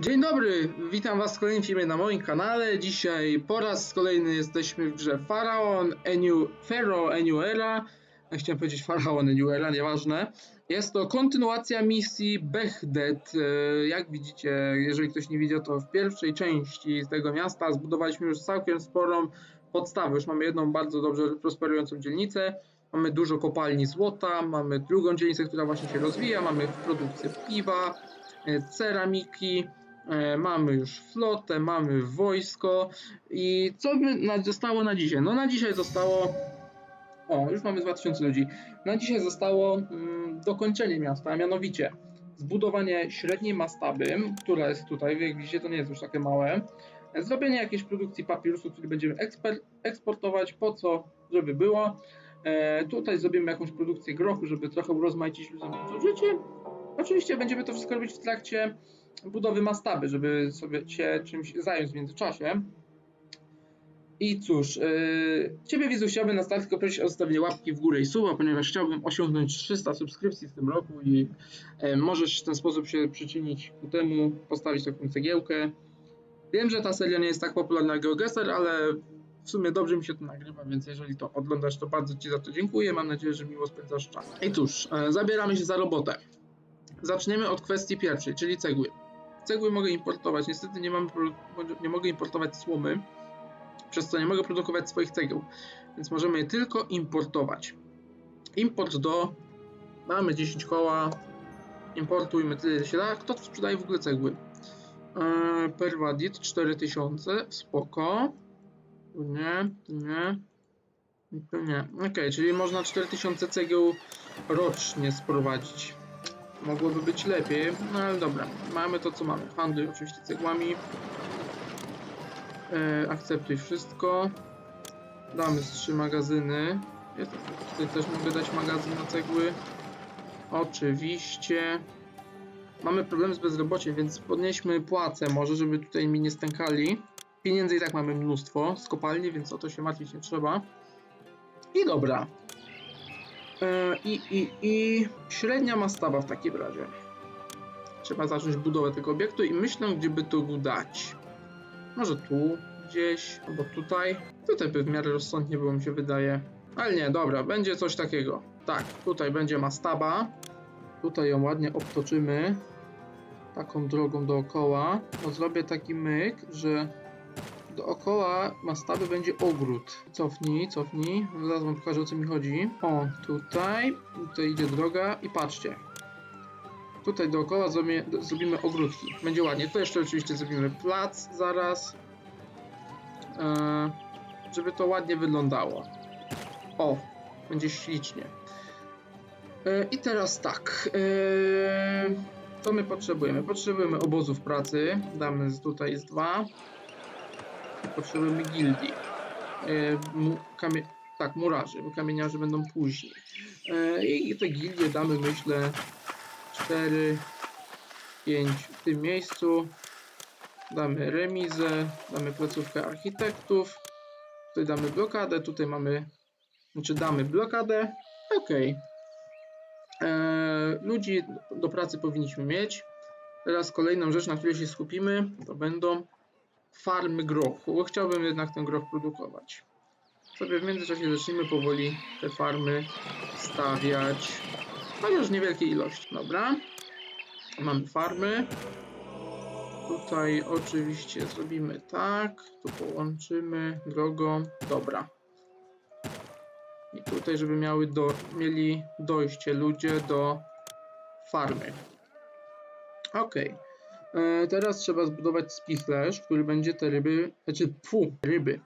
Dzień dobry, witam was w kolejnym filmie na moim kanale. Dzisiaj po raz kolejny jesteśmy w grze Pharaon Enu, Pharaoh Enuera. Chciałem powiedzieć Pharaon Enuera, nieważne. Jest to kontynuacja misji Bechded. E, Jak widzicie, jeżeli ktoś nie widział, to w pierwszej części tego miasta zbudowaliśmy już całkiem sporą podstawę. Już mamy jedną bardzo dobrze prosperującą dzielnicę. Mamy dużo kopalni złota, mamy drugą dzielnicę, która właśnie się rozwija, mamy produkcję piwa, e, ceramiki, e, mamy już flotę, mamy wojsko. I co by zostało na dzisiaj? No na dzisiaj zostało, o już mamy 2000 ludzi, na dzisiaj zostało mm, dokończenie miasta, a mianowicie zbudowanie średniej mastaby, która jest tutaj, jak widzicie to nie jest już takie małe, zrobienie jakiejś produkcji papirusu, który będziemy eksportować, po co, żeby było, tutaj zrobimy jakąś produkcję grochu, żeby trochę urozmaicić ludziom życie. Oczywiście będziemy to wszystko robić w trakcie budowy mastaby, żeby sobie się czymś zająć w międzyczasie. I cóż, yy, Ciebie widzu chciałbym na start tylko prosić o zostawienie łapki w górę i suba, ponieważ chciałbym osiągnąć 300 subskrypcji w tym roku i e, możesz w ten sposób się przyczynić ku temu, postawić taką cegiełkę. Wiem, że ta seria nie jest tak popularna jak GeoGuessr, ale w sumie dobrze mi się to nagrywa, więc jeżeli to oglądasz, to bardzo Ci za to dziękuję. Mam nadzieję, że miło spędzasz czas. I cóż, e, zabieramy się za robotę. Zaczniemy od kwestii pierwszej, czyli cegły. Cegły mogę importować. Niestety nie, mam, nie mogę importować słomy, przez co nie mogę produkować swoich cegieł, więc możemy je tylko importować. Import do. Mamy 10 koła. Importujmy tyle się da. Kto sprzedaje w ogóle cegły? Eee, Perwadit 4000, spoko. Tu nie, tu nie. Tu nie. Okej, czyli można 4000 cegieł rocznie sprowadzić. Mogłoby być lepiej, no ale dobra. Mamy to co mamy. Handluj oczywiście cegłami. E, akceptuj wszystko. Damy z trzy magazyny. Ja tutaj też mogę dać magazyn na cegły. Oczywiście. Mamy problem z bezrobociem, więc podnieśmy płace może, żeby tutaj mi nie stękali. Pieniędzy i tak mamy mnóstwo z kopalni, więc o to się martwić nie trzeba. I dobra. E, I, i, I średnia mastaba w takim razie. Trzeba zacząć budowę tego obiektu i myślę, gdzie by to dać. Może tu gdzieś, albo tutaj. Tutaj by w miarę rozsądnie było mi się wydaje. Ale nie, dobra, będzie coś takiego. Tak, tutaj będzie mastaba. Tutaj ją ładnie obtoczymy. Taką drogą dookoła. No zrobię taki myk, że dookoła mastaby będzie ogród. Cofnij, cofnij. Zaraz wam pokażę o co mi chodzi. O, tutaj. Tutaj idzie droga i patrzcie. Tutaj dookoła zrobimy, zrobimy ogródki. Będzie ładnie. To jeszcze oczywiście zrobimy plac zaraz. Eee, żeby to ładnie wyglądało. O, będzie ślicznie. E, I teraz tak. E, co my potrzebujemy? Potrzebujemy obozów pracy. Damy tutaj z dwa. Potrzebujemy gildii. E, kamie, tak, murarzy, bo kamieniarzy będą później. E, I te gildie damy, myślę, 4, 5 w tym miejscu. Damy remizę, damy placówkę architektów. Tutaj damy blokadę, tutaj mamy, znaczy damy blokadę. Okej. Eee, ludzi do pracy powinniśmy mieć. Teraz kolejną rzecz, na której się skupimy, to będą farmy grochu. Bo chciałbym jednak ten groch produkować. Sobie w międzyczasie zacznijmy powoli te farmy stawiać. Chociaż niewielkiej ilości. Dobra. Mamy farmy. Tutaj oczywiście zrobimy tak. Tu połączymy drogą. Dobra. I tutaj, żeby miały do, mieli dojście ludzie do farmy. Ok. E, teraz trzeba zbudować spichlerz, który będzie te ryby, znaczy fu, ryby.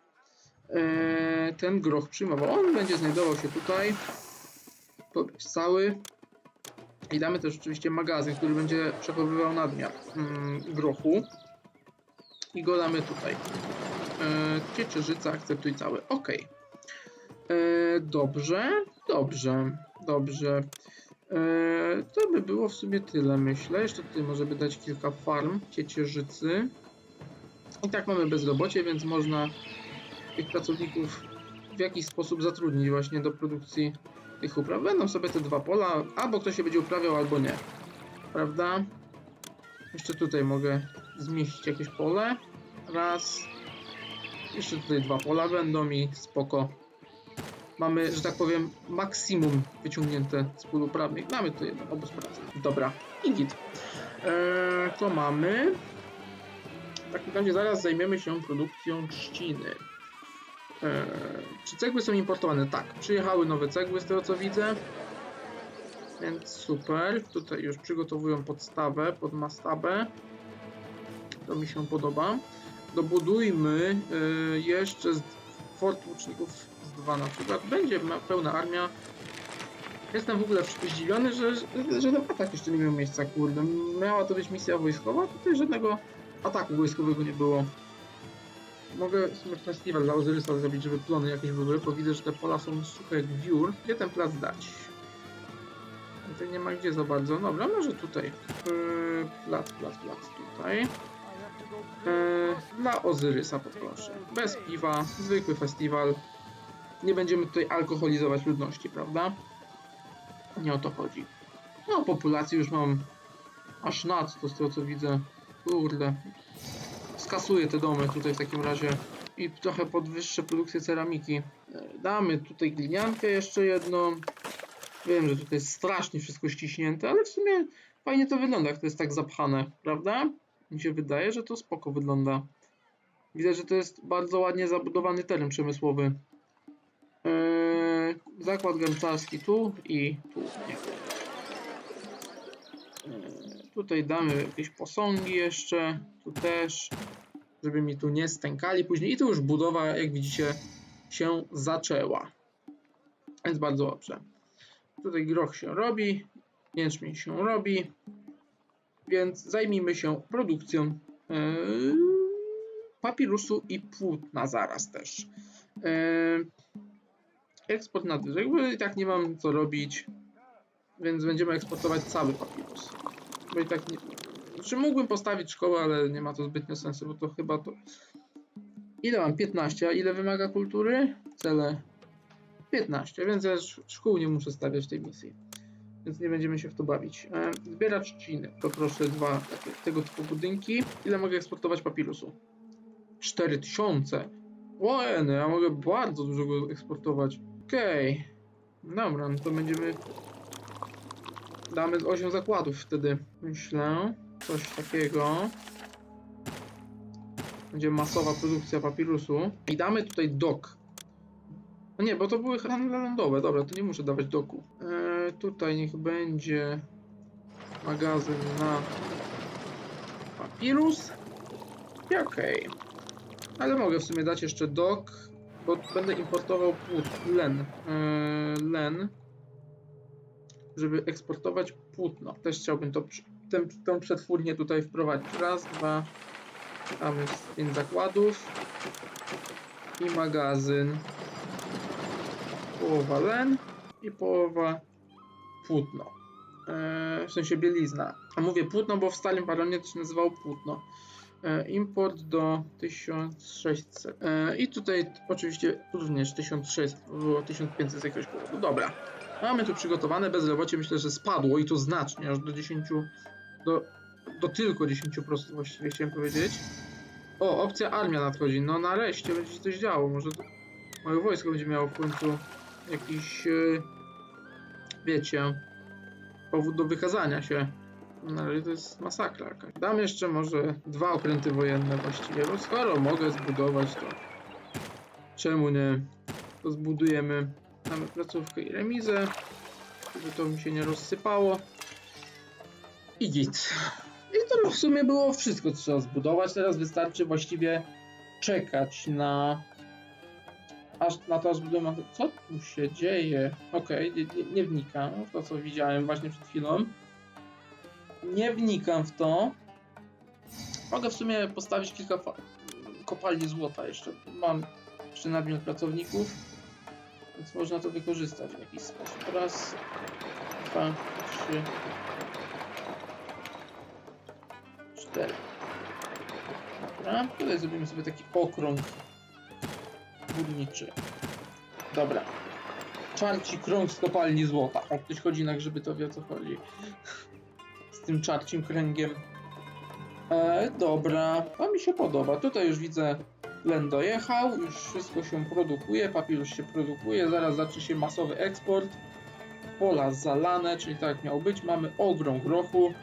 E, ten groch przyjmował. On będzie znajdował się tutaj. Cały. I damy też oczywiście magazyn, który będzie przechowywał nadmiar mm, grochu. I go damy tutaj. E, ciecierzyca, akceptuj cały. Ok. E, dobrze, dobrze, dobrze. E, to by było w sumie tyle, myślę. Jeszcze tutaj może by dać kilka farm ciecierzycy. I tak mamy bezrobocie, więc można tych pracowników w jakiś sposób zatrudnić właśnie do produkcji tych upraw. Będą sobie te dwa pola, albo ktoś się będzie uprawiał, albo nie. Prawda? Jeszcze tutaj mogę zmieścić jakieś pole. Raz. Jeszcze tutaj dwa pola będą i spoko. Mamy, że tak powiem, maksimum wyciągnięte z pól uprawnych. Mamy tu jeden obóz pracy. Dobra, i git. Eee, to mamy. W takim razie zaraz zajmiemy się produkcją trzciny. Eee, czy cegły są importowane? Tak, przyjechały nowe cegły z tego co widzę. Więc super. Tutaj już przygotowują podstawę pod mastabę. To mi się podoba. Dobudujmy y, jeszcze z fort łuczników z dwa na przykład. Będzie pełna armia. Jestem w ogóle zdziwiony, że, że, atak jeszcze nie miał miejsca, kurde. Miała to być misja wojskowa, tutaj żadnego ataku wojskowego nie było. Mogę w sumie festiwal dla Ozyrysa zrobić, żeby plony jakieś były, bo widzę, że te pola są suche jak wiór. Gdzie ten plac dać? Tutaj nie ma gdzie za bardzo. Dobra, może tutaj. Yy, plac, plac, plac tutaj. Yy, dla Ozyrysa poproszę. Bez piwa, zwykły festiwal. Nie będziemy tutaj alkoholizować ludności, prawda? Nie o to chodzi. No, populacji już mam aż nadto z tego co widzę. Kurde. Skasuję te domy tutaj w takim razie. I trochę podwyższę produkcję ceramiki. E, Damy tutaj gliniankę jeszcze jedną. Wiem, że tutaj jest strasznie wszystko ściśnięte, ale w sumie fajnie to wygląda, jak to jest tak zapchane, prawda? Mi się wydaje, że to spoko wygląda. Widać, że to jest bardzo ładnie zabudowany teren przemysłowy. Zakład gęczarski tu i tu. Nie. Eee, tutaj damy jakieś posągi jeszcze, tu też, żeby mi tu nie stękali później. I tu już budowa, jak widzicie, się zaczęła. Więc bardzo dobrze. Tutaj groch się robi, jęczmień się robi, więc zajmijmy się produkcją yy, papirusu i płótna zaraz też. Yy, eksport nadwyżek, bo i tak nie mam co robić, więc będziemy eksportować cały papirus. Bo i tak nie... Znaczy mógłbym postawić szkołę, ale nie ma to zbytnio sensu, bo to chyba to... Ile mam? 15. A ile wymaga kultury? Cele 15, więc ja sz- szkół nie muszę stawiać tej misji. Więc nie będziemy się w to bawić. E, zbieracz trzciny. Poproszę dwa takie, tego typu budynki. Ile mogę eksportować papirusu? 4000. Łeny, ja mogę bardzo dużo go eksportować. Okej. Dobra, no to będziemy... Damy z 8 zakładów wtedy. Myślę. Coś takiego. Będzie masowa produkcja papirusu. I damy tutaj dok. No nie, bo to były handle lądowe. Dobra, to nie muszę dawać doku. Eee, tutaj niech będzie magazyn na papirus. I okej. Ale mogę w sumie dać jeszcze dok, bo będę importował len. Eee, len. Żeby eksportować płótno. Też chciałbym to, tę, tą przetwórnię tutaj wprowadzić. Raz, dwa. Mamy pięć zakładów. I magazyn połowa len i połowa płótno. E, w sensie bielizna. A mówię płótno, bo w starym baronie to się nazywało płótno. E, import do 1600. E, I tutaj oczywiście również 1600, było 1500 z jakiegoś powodu. Dobra. Mamy tu przygotowane bezrobocie, myślę, że spadło i to znacznie, aż do 10, do, do tylko 10% właściwie chciałem powiedzieć. O, opcja armia nadchodzi. No nareszcie będzie się coś działo. Może to moje wojsko będzie miało w końcu jakiś, e, wiecie, powód do wykazania się. Na razie to jest masakra. Dam jeszcze może dwa okręty wojenne właściwie, bo skoro mogę zbudować to czemu nie? To zbudujemy. Mamy placówkę i remizę, żeby to mi się nie rozsypało. I git. I to w sumie było wszystko, co trzeba zbudować. Teraz wystarczy właściwie czekać na aż na to, aż budujemy. Co tu się dzieje? Okej, nie, nie, nie wnikam w to, co widziałem właśnie przed chwilą. Nie wnikam w to. Mogę w sumie postawić kilka kopalni złota jeszcze. Mam jeszcze nadmiar pracowników, więc można to wykorzystać w jakiś sposób. Raz, dwa, trzy, cztery. Dobra, tutaj zrobimy sobie taki okrąg górniczy. Dobra. Czarci krąg z kopalni złota. O, ktoś chodzi na grzyby, to wie o co chodzi. Tym czarcim kręgiem. E, dobra, to mi się podoba. Tutaj już widzę, len dojechał, już wszystko się produkuje, papirus się produkuje, zaraz zacznie się masowy eksport. Pola zalane, czyli tak jak miał być. Mamy ogrom grochu.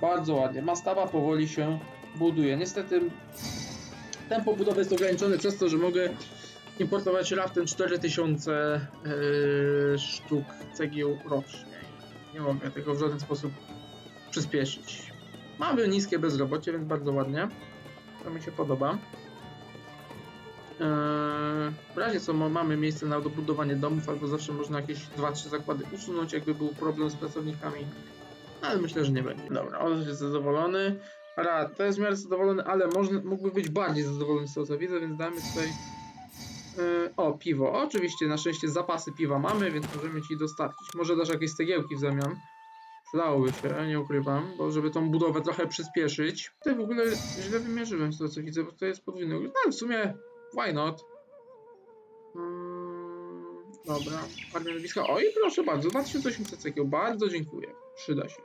Bardzo ładnie. Mastawa powoli się buduje. Niestety tempo budowy jest ograniczone przez to, że mogę importować raptem 4000 yy, sztuk cegieł rocznie. Nie mogę tego w żaden sposób przyspieszyć. Mamy niskie bezrobocie, więc bardzo ładnie. To mi się podoba. Eee, w razie co ma- mamy miejsce na dobudowanie domów, albo zawsze można jakieś 2-3 zakłady usunąć, jakby był problem z pracownikami. Ale myślę, że nie będzie. Dobra, on jest zadowolony. Ra, to jest w miarę zadowolony, ale można, mógłby być bardziej zadowolony z tego co widzę, więc damy tutaj. Eee, o, piwo. Oczywiście, na szczęście zapasy piwa mamy, więc możemy ci dostarczyć. Może dasz jakieś cegiełki w zamian. Przydałoby się, nie ukrywam, bo żeby tą budowę trochę przyspieszyć. Tutaj w ogóle źle wymierzyłem z tego co widzę, bo to jest podwójny. No w sumie, why not? Mm, dobra, armia lubiska. Oj, proszę bardzo, 2800 cegieł, bardzo dziękuję. Przyda się.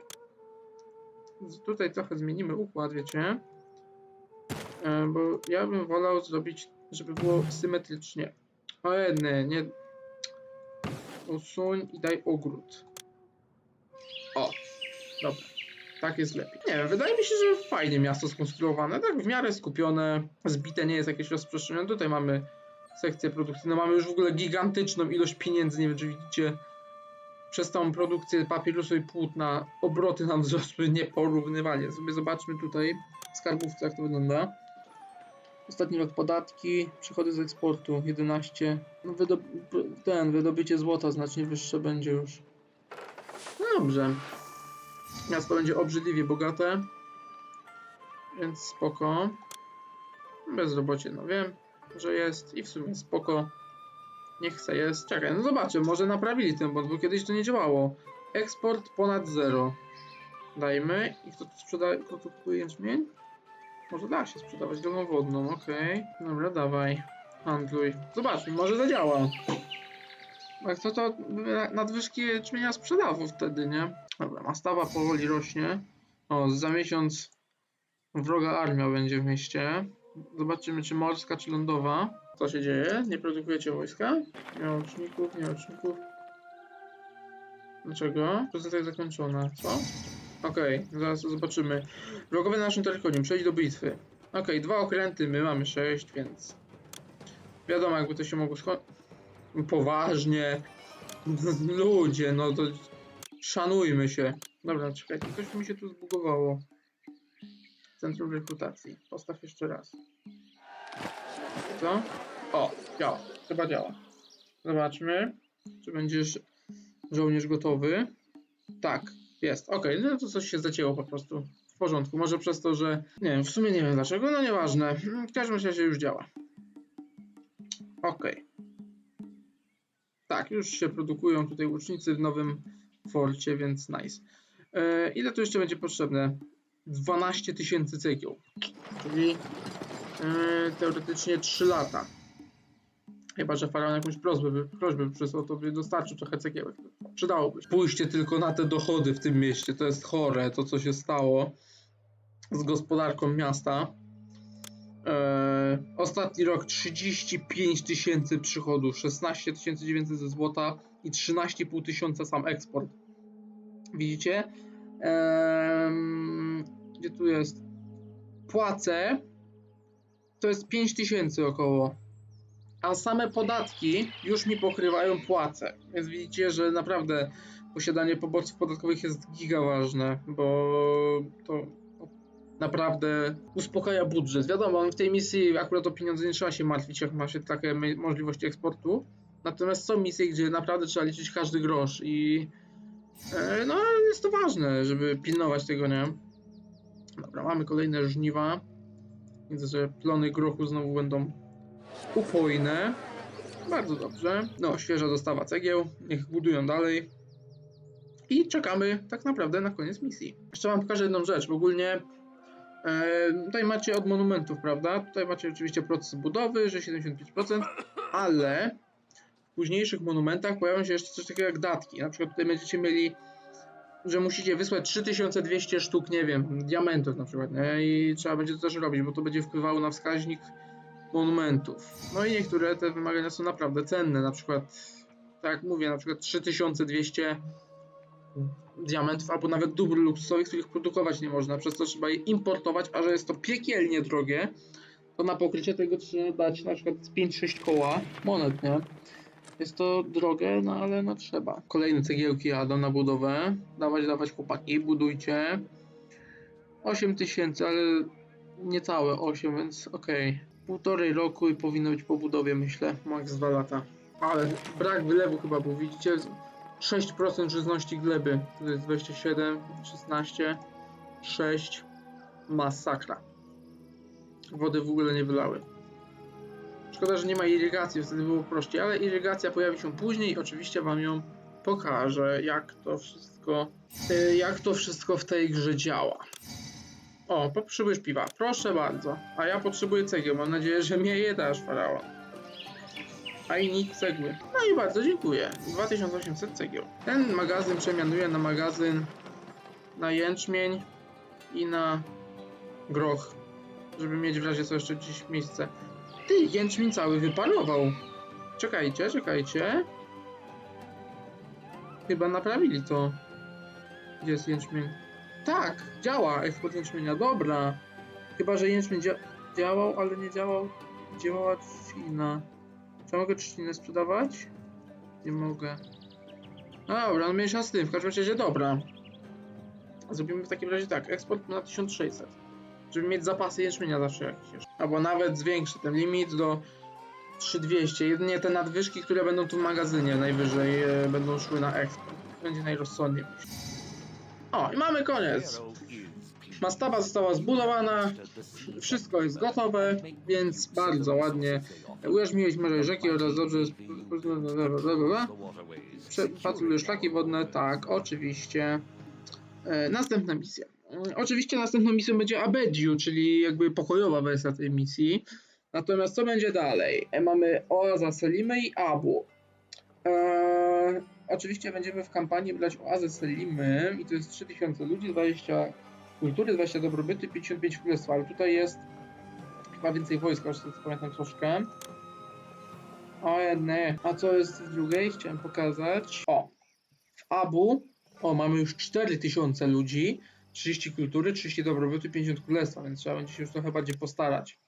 Tutaj trochę zmienimy układ, wiecie. E, Bo ja bym wolał zrobić, żeby było symetrycznie. O nie, nie. Usuń i daj ogród. O, dobra. Tak jest lepiej. Nie wiem, wydaje mi się, że fajnie miasto skonstruowane, tak w miarę skupione, zbite nie jest jakieś rozprzestrzenione. Tutaj mamy sekcję produkcyjną, mamy już w ogóle gigantyczną ilość pieniędzy, nie wiem czy widzicie. Przez tą produkcję papirusu i płótna obroty nam wzrosły nieporównywalnie. Sobie zobaczmy tutaj w skarbówce jak to wygląda. Ostatni rok podatki, przychody z eksportu 11. No wydob ten, wydobycie złota znacznie wyższe będzie już. Dobrze. Miasto będzie obrzydliwie bogate. Więc spoko. Bezrobocie, no wiem, że jest i w sumie spoko. Niech se jest. Czekaj, no zobaczę, może naprawili ten błąd, bo kiedyś to nie działało. Eksport ponad zero. Dajmy. I kto tu sprzedaje, kto tu kupuje jęczmień? Może da się sprzedawać drogą wodną, okej. Dobra, dawaj. Handluj. Zobaczmy, może zadziała. Jak to, to na- nadwyżki jęczmienia sprzedawał wtedy, nie? Dobra, Mastawa powoli rośnie. O, za miesiąc wroga armia będzie w mieście. Zobaczymy, czy morska, czy lądowa. Co się dzieje? Nie produkujecie wojska? Nie ma łuczników, nie ma łuczników. Dlaczego? Jest zakończona. Co? Okej, zaraz zobaczymy. Wrogowie na naszym terytorium, przejdź do bitwy. Okej, dwa okręty, my mamy sześć, więc... Wiadomo, jakby to się mogło skończyć. Poważnie. Ludzie, no to... Szanujmy się. Dobra, czekajcie, coś mi się tu zbugowało. Centrum rekrutacji. Postaw jeszcze raz. Co? O, działa. Chyba działa. Zobaczmy, czy będziesz żołnierz gotowy. Tak, jest. Okej, no to coś się zacięło po prostu. W porządku. Może przez to, że. Nie wiem, w sumie nie wiem dlaczego, no nieważne. W każdym razie już działa. Okej. Tak, już się produkują tutaj łucznicy w nowym forcie, więc nice. E, ile tu jeszcze będzie potrzebne? 12 tysięcy cegieł. Czyli e, teoretycznie 3 lata. Chyba, że faraon jakąś prośbę, prośbę przysłał, to by dostarczył trochę cegiełek. Przydałoby się. Pójście tylko na te dochody w tym mieście. To jest chore, to co się stało z gospodarką miasta. Eee, ostatni rok 35 tysięcy przychodów, 16 900 ze złota i 13,5 tysiąca sam eksport. Widzicie? Gdzie tu jest? Płace to jest 5 tysięcy około. A same podatki już mi pokrywają płace. Więc widzicie, że naprawdę posiadanie poborców podatkowych jest giga ważne, bo to naprawdę uspokaja budżet. Wiadomo, w tej misji akurat o pieniądze nie trzeba się martwić, jak ma się takie możliwości eksportu. Natomiast są misje, gdzie naprawdę trzeba liczyć każdy grosz i e, no jest to ważne, żeby pilnować tego, nie? Dobra, mamy kolejne żniwa. Widzę, że plony grochu znowu będą upojne. Bardzo dobrze. No, świeża dostawa cegieł. Niech budują dalej. I czekamy tak naprawdę na koniec misji. Jeszcze wam pokażę jedną rzecz, ogólnie e, tutaj macie od monumentów, prawda? Tutaj macie oczywiście proces budowy, że 75%, ale w późniejszych monumentach pojawią się jeszcze coś takiego jak datki. Na przykład tutaj będziecie mieli że musicie wysłać 3200 sztuk, nie wiem, diamentów na przykład, nie? I trzeba będzie to też robić, bo to będzie wpływało na wskaźnik monumentów. No i niektóre te wymagania są naprawdę cenne, na przykład, tak jak mówię, na przykład 3200 diamentów, albo nawet dóbr luksusowych, których produkować nie można, przez co trzeba je importować, a że jest to piekielnie drogie, to na pokrycie tego trzeba dać na przykład z 5-6 koła monet, nie? Jest to drogie, no ale no trzeba. Kolejne cegiełki jadą na budowę. Dawać, dawać chłopaki, budujcie. 8 tysięcy, ale niecałe 8, więc okej. Półtorej roku i powinno być po budowie, myślę. Max 2 lata. Ale brak wylewu chyba był, widzicie? 6% żyzności gleby. To jest 27, 16, 6. Masakra. Wody w ogóle nie wylały. Szkoda, że nie ma irygacji, wtedy było prościej, ale irygacja pojawi się później i oczywiście wam ją pokażę, jak to wszystko, y, jak to wszystko w tej grze działa. O, potrzebujesz piwa, proszę bardzo. A ja potrzebuję cegieł, mam nadzieję, że mnie je dasz, faraon. A i nic cegły. No i bardzo dziękuję. 2800 cegieł. Ten magazyn przemianuję na magazyn na jęczmień i na groch, żeby mieć w razie co jeszcze gdzieś miejsce. Ty, jęczmień cały wyparował. Czekajcie, czekajcie. Chyba naprawili to. Gdzie jest jęczmień? Tak, działa eksport jęczmienia, dobra. Chyba, że jęczmień dzia działał, ale nie działał. Działała trzcina. Czy mogę trzcinę sprzedawać? Nie mogę. Dobra, no mniejsza z tym, w każdym razie dobra. Zrobimy w takim razie tak, eksport na 1600 żeby mieć zapasy jęczmienia zawsze jakieś jeszcze. Albo nawet zwiększy ten limit do 3200. Jedynie te nadwyżki, które będą tu w magazynie najwyżej e, będą szły na eksport. Będzie najrozsądniej. O, i mamy koniec. Mastawa została zbudowana, wszystko jest gotowe, więc bardzo ładnie. Ujarzmiłeś morze rzeki oraz dobrze... Patroluję szlaki wodne, tak, oczywiście. E, następna misja. Oczywiście następną misją będzie Abediu, czyli jakby pokojowa wersja tej misji. Natomiast co będzie dalej? E, Mamy Oaza Selimy i Abu. Eee, oczywiście będziemy w kampanii brać Oazę Selimy i to jest 3000 ludzi, 20 kultury, 20 dobrobytu, 55 królestwa, ale tutaj jest chyba więcej wojska, już sobie pamiętam troszkę. O jedne. A co jest w drugiej? Chciałem pokazać. O, w Abu o, mamy już 4000 ludzi, 30 kultury, 30 dobrobytu, 50 królestwa, więc trzeba będzie się już trochę bardziej postarać.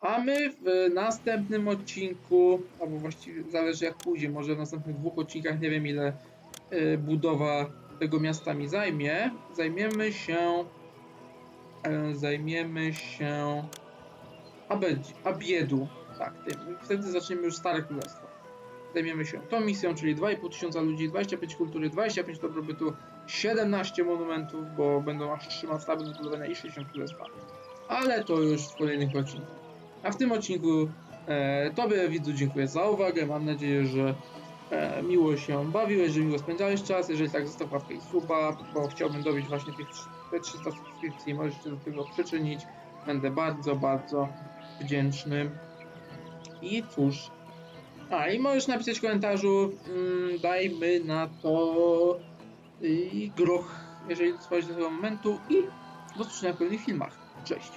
A my w następnym odcinku, albo właściwie zależy jak pójdzie, może w następnych dwóch odcinkach, nie wiem ile y, budowa tego miasta mi zajmie, zajmiemy się y, zajmiemy się Abed- Abiedu, tak, tym. wtedy zaczniemy już Stare Królestwo zajmiemy się tą misją, czyli 2,5 tysiąca ludzi, 25 kultury, 25 dobrobytu, 17 monumentów, bo będą aż 3 mastawy zbudowane i 60 królestwa. Ale to już w kolejnych odcinkach. A w tym odcinku e, Tobie widzu dziękuję za uwagę. Mam nadzieję, że e, miło się bawiłeś, że miło spędzałeś czas. Jeżeli tak, zostaw łapkę i suba, bo chciałbym dobić właśnie tych te 300 subskrypcji. Możesz się do tego przyczynić. Będę bardzo, bardzo wdzięczny. I cóż, a i możesz napisać w komentarzu, mm, dajmy na to y, groch, jeżeli dotrwałeś do tego momentu i do zobaczenia w kolejnych filmach. Cześć!